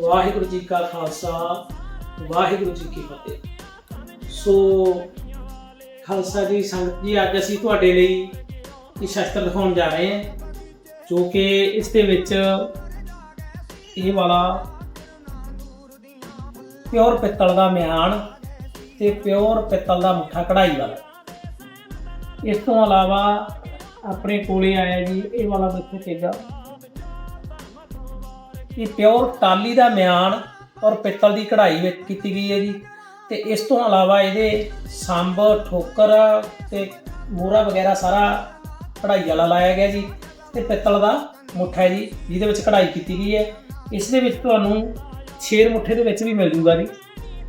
ਵਾਹਿਗੁਰੂ ਜੀ ਕਾ ਖਾਲਸਾ, ਵਾਹਿਗੁਰੂ ਜੀ ਕੀ ਫਤਿਹ। ਸੋ ਖਾਲਸਾ ਜੀ, ਸੰਗਤ ਜੀ, ਅੱਜ ਅਸੀਂ ਤੁਹਾਡੇ ਲਈ ਇਹ ਸ਼ਸਤਰ ਦਿਖਾਉਣ ਜਾ ਰਹੇ ਹਾਂ, ਜੋ ਕਿ ਇਸ ਦੇ ਵਿੱਚ ਇਹ ਵਾਲਾ ਪਿਓਰ ਪਿੱਤਲ ਦਾ ਮਿਆਨ ਤੇ ਪਿਓਰ ਪਿੱਤਲ ਦਾ ਮੁੱਠਾ ਕਢਾਈ ਵਾਲਾ। ਇਸ ਤੋਂ ਇਲਾਵਾ ਆਪਣੇ ਕੋਲੇ ਆਇਆ ਜੀ, ਇਹ ਵਾਲਾ ਦੇਖੋ ਤੇਗਾ ਇਹ ਪਿਓਰ ਟਾਲੀ ਦਾ ਮਿਆਨ ਔਰ ਪਿੱਤਲ ਦੀ ਕਢਾਈ ਵਿੱਚ ਕੀਤੀ ਗਈ ਹੈ ਜੀ। ਤੇ ਇਸ ਤੋਂ ਇਲਾਵਾ ਇਹਦੇ ਸੰਬ ਠੋਕਰ ਤੇ ਮੋਹਰਾ ਵਗੈਰਾ ਸਾਰਾ ਕਢਾਈ ਵਾਲਾ ਲਾਇਆ ਗਿਆ ਜੀ। ਤੇ ਪਿੱਤਲ ਦਾ ਮੁੱਠਾ ਹੈ ਜੀ, ਜਿਹਦੇ ਵਿੱਚ ਕਢਾਈ ਕੀਤੀ ਗਈ ਹੈ। ਇਸ ਦੇ ਵਿੱਚ ਤੁਹਾਨੂੰ ਛੇਰ ਮੁੱਠੇ ਦੇ ਵਿੱਚ ਵੀ ਮਿਲ ਜੂਗਾ ਜੀ।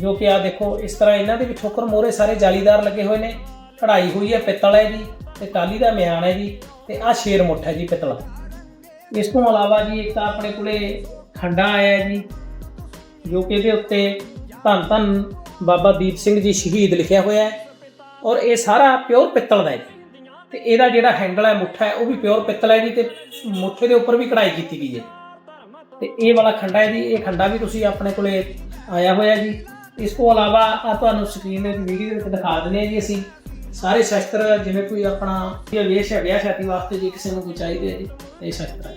ਜੋ ਕਿ ਆ ਦੇਖੋ, ਇਸ ਤਰ੍ਹਾਂ ਇਹਨਾਂ ਦੇ ਵੀ ਠੋਕਰ ਮੋਹਰੇ ਸਾਰੇ ਜਾਲੀਦਾਰ ਲੱਗੇ ਹੋਏ ਨੇ। ਕਢਾਈ ਹੋਈ ਹੈ ਪਿੱਤਲ ਹੈ ਜੀ, ਤੇ ਟਾਲੀ ਦਾ ਮਿਆਨ ਹੈ ਜੀ, ਤੇ ਆ ਸ਼ੇਰ ਮੁੱਠ ਹੈ ਜੀ ਪਿੱਤਲ। ਇਸ ਤੋਂ ਇਲਾਵਾ ਜੀ ਇੱਕ ਤਾਂ ਆਪਣੇ ਕੋਲੇ ਖੰਡਾ ਆਇਆ ਜੀ, ਜੋ ਕਿ ਇਹਦੇ ਉੱਤੇ ਧੰਨ ਧੰਨ ਬਾਬਾ ਦੀਪ ਸਿੰਘ ਜੀ ਸ਼ਹੀਦ ਲਿਖਿਆ ਹੋਇਆ ਹੈ ਔਰ ਇਹ ਸਾਰਾ ਪਿਓਰ ਪਿੱਤਲ ਦਾ ਹੈ ਜੀ। ਤੇ ਇਹਦਾ ਜਿਹੜਾ ਹੈਂਡਲ ਹੈ, ਮੁੱਠਾ ਹੈ, ਉਹ ਵੀ ਪਿਓਰ ਪਿੱਤਲ ਹੈ ਜੀ ਤੇ ਮੁੱਠੇ ਦੇ ਉੱਪਰ ਵੀ ਕਢਾਈ ਕੀਤੀ ਗਈ ਹੈ। ਤੇ ਇਹ ਵਾਲਾ ਖੰਡਾ ਹੈ ਜੀ, ਇਹ ਖੰਡਾ ਵੀ ਤੁਸੀਂ ਆਪਣੇ ਕੋਲੇ ਆਇਆ ਹੋਇਆ ਜੀ। ਇਸ ਤੋਂ ਇਲਾਵਾ ਆ ਤੁਹਾਨੂੰ ਸਕਰੀਨ ਦੇ ਵੀਡੀਓ ਵਿੱਚ ਦਿਖਾ ਦਿੰਦੇ ਹਾਂ ਜੀ ਅਸੀਂ। ਸਾਰੇ ਸ਼ਸਤਰ ਜਿਵੇਂ ਕੋਈ ਆਪਣਾ ਇਹ ਵੇਸ਼ ਹੈ, ਵਿਆਹ ਸ਼ਾਦੀ ਵਾਸਤੇ ਜੇ ਕਿਸੇ ਨੂੰ ਕੋਈ ਚਾਹੀਦੇ ਹੈ ਜੀ, ਇਹ ਸ਼ਸਤਰ ਹੈ